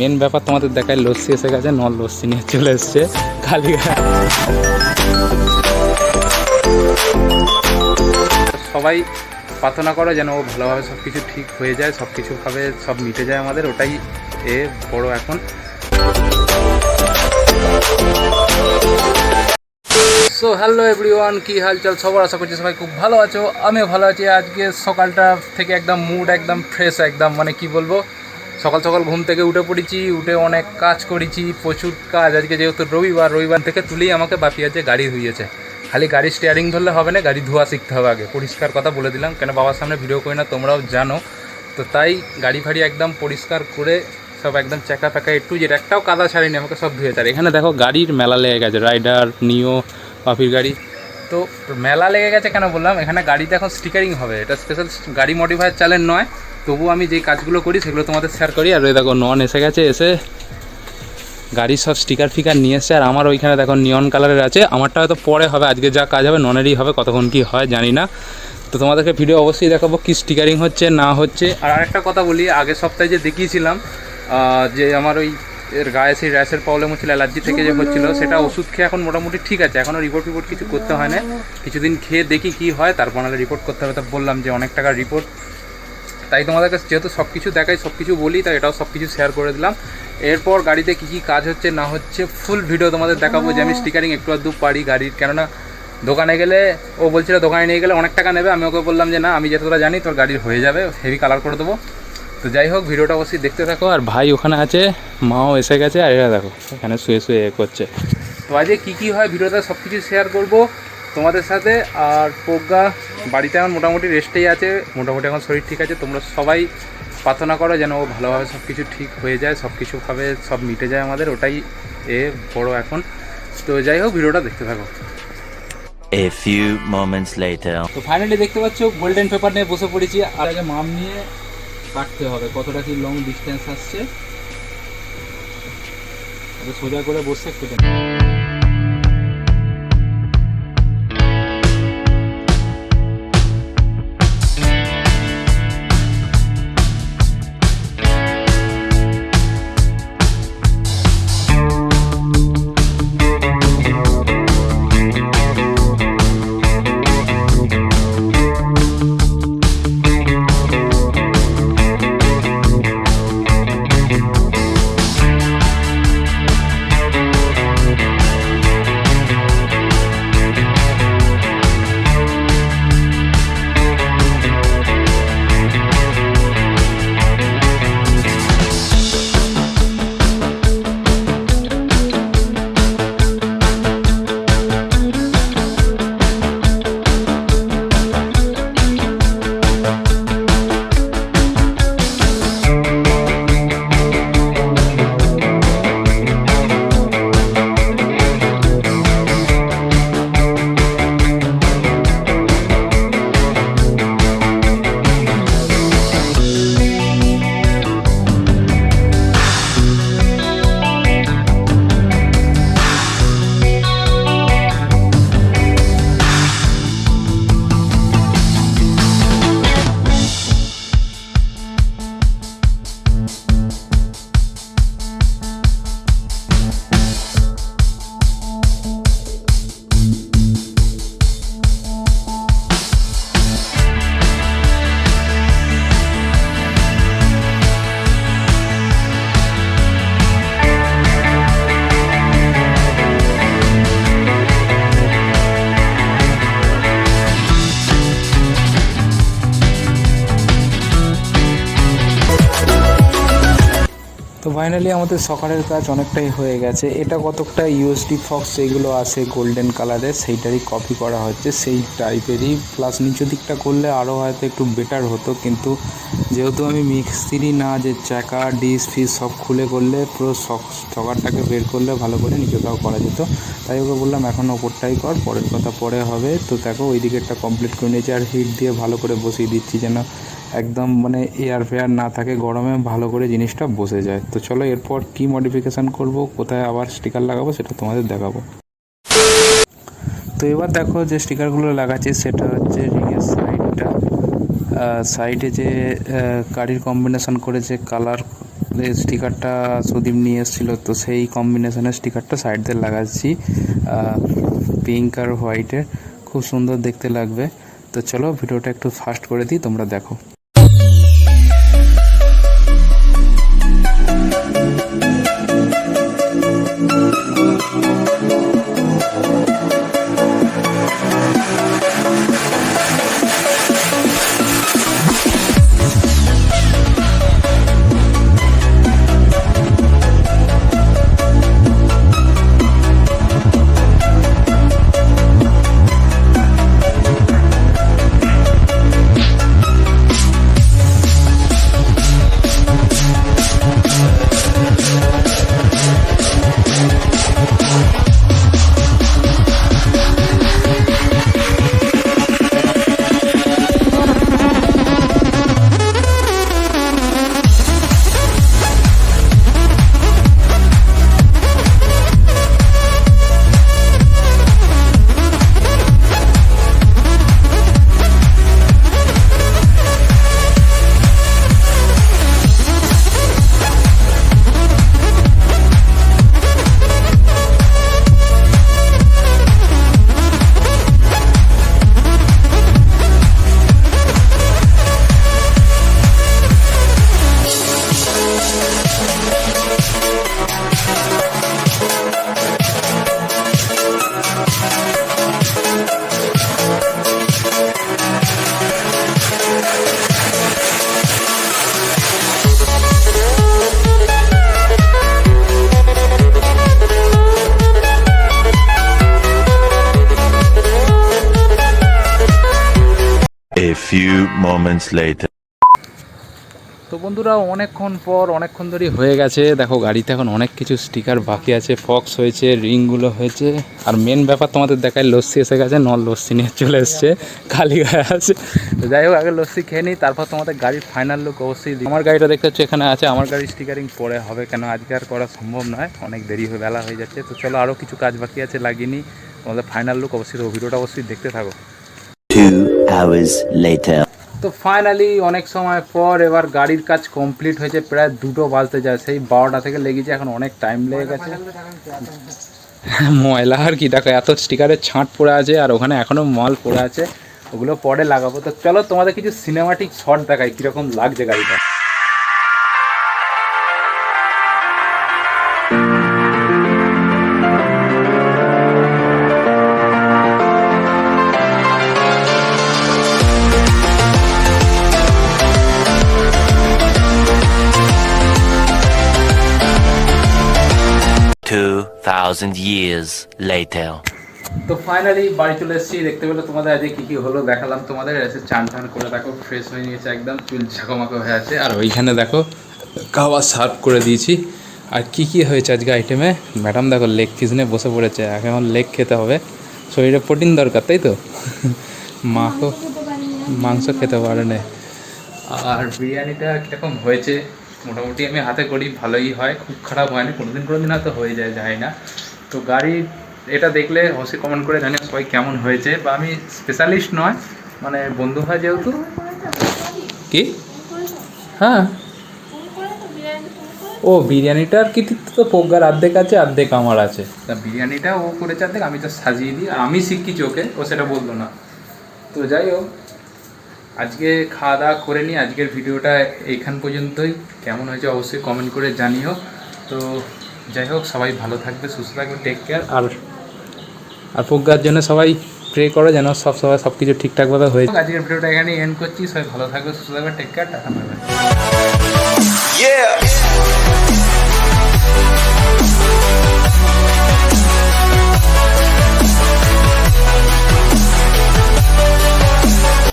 Main ব্যাপার তোমাদের দেখায় লস্যি এসে গেছে নল লস্যি নিয়ে চলে এসছে কালীঘাট সবাই প্রার্থনা করো যেন ও ভালোভাবে সব কিছু ঠিক হয়ে যায় সব কিছুভাবে সব মিটে যায় আমাদের, ওটাই এ বড় এখন। সো হ্যালো এভরিওয়ান কি হালচাল সবার? আশা করছি সবাই খুব ভালো আছো, আমিও ভালো আছি। আজকে সকালটা থেকে একদম মুড একদম ফ্রেশ একদম মানে কি বলব সকাল সকাল ঘুম থেকে উঠে পড়েছি, উঠে অনেক কাজ করেছি, প্রচুর কাজ। আজকে যেহেতু রবিবার রবিবার থেকে তুলেই আমাকে বাপি আছে গাড়ি ধুইয়েছে। খালি গাড়ি স্টিয়ারিং ধরলে হবে না, গাড়ি ধোয়া শিখতে হবে আগে। পরিষ্কার কথা বলে দিলাম, কেন বাবার সামনে ভিডিও করি না, তোমরাও জানো। তো তাই গাড়ি ফাড়ি একদম পরিষ্কার করে সব একদম চাকা ফাঁকা একটু যেটা একটাও কাদা ছাড়িনি, আমাকে সব ধুয়ে তার এখানে দেখো গাড়ির মেলা লেগে গেছে, রাইডার, নিও, পাপির গাড়ি। তো মেলা লেগে গেছে কেন বললাম, এখানে গাড়িতে এখন স্টিকারিং হবে, এটা স্পেশাল গাড়ি মডিফায়ার চ্যানেল নয়। তবু আমি যেই কাজগুলো করি সেগুলো তোমাদের শেয়ার করি। আর ওই দেখো নন এসে গেছে, এসে গাড়ির সব স্টিকার ফিকার নিয়ে এসছে। আর আমার ওইখানে দেখো নিয়ন কালারের আছে। আমারটা হয়তো পরে হবে, আজকে যা কাজ হবে ননেরই হবে, কতক্ষণ কি হয় জানি না। তো তোমাদেরকে ভিডিও অবশ্যই দেখাবো কি স্টিকারিং হচ্ছে, না হচ্ছে। আর আরেকটা কথা বলি, আগের সপ্তাহে যে দেখিয়েছিলাম যে আমার ওই এর গায়ে সেই র্যাশের প্রবলেম হচ্ছিল অ্যালার্জি থেকে যে হচ্ছিল, সেটা ওষুধ খেয়ে এখন মোটামুটি ঠিক আছে। এখনও রিপোর্ট রিপোর্ট কিছু করতে হয় না। কিছুদিন খেয়ে দেখি কি হয়, তারপর নাহলে রিপোর্ট করতে হবে। তো বললাম যে অনেক টাকার রিপোর্ট তাই তোমাদের কাছে যেহেতু সব কিছু দেখাই সব কিছু বলি, তাই এটাও সব কিছু শেয়ার করে দিলাম। এরপর গাড়িতে কী কী কাজ হচ্ছে, না হচ্ছে ফুল ভিডিও তোমাদের দেখাবো যে আমি স্টিকারিং একটু আধটু পারি গাড়ির। কেননা দোকানে গেলে, ও বলছিল দোকানে নিয়ে গেলে অনেক টাকা নেবে, আমি ওকে বললাম যে, না, আমি যতটা জানি, তোর গাড়ির হয়ে যাবে হেভি কালার করে দেবো। তো যাই হোক, ভিডিওটা অবশ্যই দেখতে থাকো। আর ভাই ওখানে আছে, মাও এসে গেছে, আর এরা দেখো, এখানে শুয়ে শুয়ে এ করছে। তো আজকে কী কী হয়, ভিডিওতে সব কিছু শেয়ার করব। তোমাদের সাথে আর প্রজ্ঞা বাড়িতে এখন মোটামুটি রেস্টেই আছে মোটামুটি এখন শরীর ঠিক আছে তোমরা সবাই প্রার্থনা করো যেন ও ভালোভাবে সব কিছু ঠিক হয়ে যায় সব কিছুভাবে সব মিটে যায় আমাদের ওটাই এ বড় এখন। তো যাই হোক ভিডিওটা দেখতে থাকো। A few moments later. তো ফাইনালি দেখতে পাচ্ছ গোল্ডেন পেপার নিয়ে বসে পড়েছি আর আগে মাম নিয়ে কাটতে হবে কতটা কি লং ডিস্টেন্স আসছে। সোজা করে বসে কেটে ফাইনালি আমাদের সকালের কাজ অনেকটাই হয়ে গেছে। এটা কতকটা ইউএসডি ফক্স যেগুলো আছে গোল্ডেন কালারের সেইটারই কপি করা হচ্ছে, সেই টাইপেরই প্লাস নিচের দিকটা করলে আরও হয়তো একটু বেটার হতো, কিন্তু যেহেতু আমি মিক্সিরই না, যে চাকা ডিস ফিস সব খুলে করলে পুরো সকারটাকে বের করলে ভালো করে নিচেটাও করা যেত। তাই ওকে বললাম, এখন ওপরটাই কর, পরের কথা পরে হবে। তো দেখো, ওই দিকেরটা কমপ্লিট করে নিয়েছি, আর হিট দিয়ে ভালো করে বসিয়ে দিচ্ছি যেন একদম মানে এয়ার ফেয়ার না থাকে, গরমে ভালো করে জিনিসটা বসে যায়। তো চলো এরপর কি মডিফিকেশান করব, কোথায় আবার স্টিকার লাগাবো সেটা তোমাদের দেখাবো। তো এবার দেখো যে স্টিকারগুলো লাগাচ্ছি, সেটা হচ্ছে রিংয়ের সাইডটা সাইডে যে গাড়ির কম্বিনেশন করে যে কালার স্টিকারটা সুদীপ নিয়ে এসেছিল, তো সেই কম্বিনেশনের স্টিকারটা সাইড দিয়ে লাগাচ্ছি। পিঙ্ক আর হোয়াইটের খুব সুন্দর দেখতে লাগবে। তো চলো ভিডিওটা একটু ফাস্ট করে দিই, তোমরা দেখো। Moments later. তো বন্ধুরা অনেকক্ষণ পর অনেকক্ষণ ধরে হয়ে গেছে। দেখো গাড়িতে এখন অনেক কিছু স্টিকার বাকি আছে ফক্স হয়েছে রিংগুলো হয়েছে। আর মেন ব্যাপার তোমাদের দেখায় লস্যি এসে গেছে নল লস্যি নিয়ে চলে এসছে খালি গায়ে আছে যাই হোক আগে লস্যি খেয়ে নিই তারপর তোমাদের গাড়ির ফাইনাল লুক অবশ্যই আমার গাড়িটা দেখতে হচ্ছে এখানে আছে আমার গাড়ির স্টিকারিং পরে হবে কেন আজকে আর করা সম্ভব নয় অনেক দেরি হয়ে বেলা হয়ে যাচ্ছে। তো চলো আরও কিছু কাজ বাকি আছে লাগিয়ে নিই। তোমাদের ফাইনাল লুক অবশ্যই ভিডিওটা অবশ্যই দেখতে থাকো। Two hours later. তো ফাইনালি অনেক সময় পর এবার গাড়ির কাজ কমপ্লিট হয়েছে, প্রায় দুটো বাজতে যায়। সেই বারোটা থেকে লেগেছে, এখন অনেক টাইম লেগে গেছে। ময়লা আর কি, দেখো এত স্টিকারের ছাঁট পড়ে আছে আর ওখানে এখনও মল পড়ে আছে, ওগুলো পরে লাগাবো। তো চলো তোমাদের কিছু সিনেমাটিক শট দেখাই, কীরকম লাগছে গাড়িটা। Thousand years later. তো ফাইনালি বাড়ি চলে এসেছি, দেখতে পেলে তোমাদের আজকে কী কী হলো দেখালাম তোমাদের। এসে চান টান করে দেখো ফ্রেশ হয়ে নিয়েছে একদম, চুল ঝাঁকমাকো হয়ে আছে। আর ওইখানে দেখো খাওয়া সার্ভ করে দিয়েছি। আর কি কি হয়েছে আজকে আইটেমে ম্যাডাম দেখো লেগ পিস নিয়ে বসে পড়েছে। এখন লেগ খেতে হবে। শরীরে প্রোটিন দরকার, তাই তো? মাখো মাংস খেতে পারে না। আর বিরিয়ানিটা কীরকম হয়েছে? মোটামুটি আমি হাতে করি, ভালোই হয়, খুব খারাপ হয় না কোনোদিন কোনোদিন হয়তো হয়ে যায় যায় না। তো গাড়ি এটা দেখলে হসে কমেন্ট করে জানিও সবাই কেমন হয়েছে। বা আমি স্পেশালিস্ট নয় মানে বন্ধু হয় যেহেতু। কি? হ্যাঁ। ও, বিরিয়ানিটার কৃতিত্ব তো প্রজ্ঞার অর্ধেক আছে অর্ধেক আমার আছে। তা বিরিয়ানিটা ও করেছে অর্ধেক আমি তো সাজিয়ে দিই আর আমি শিখিছি ওকে ও সেটা বলল না। তো যাই হোক আজকে খাওয়া দাওয়া করে নিই আজকের ভিডিওটা এইখান পর্যন্তই। কেমন হয়েছে অবশ্যই কমেন্ট করে জানিও। তো যাই হোক, সবাই ভালো থাকবে, সুস্থ থাকবে টেক কেয়ার আর আর প্রজ্ঞার জন্য সবাই প্রে করো যেন সব সবাই সব কিছু ঠিকঠাকভাবে হয়ে আজকের ভিডিওটা এখানেই এন্ড করছি। সবাই ভালো থাকবে, সুস্থ থাকবে টেক কেয়ার টাকা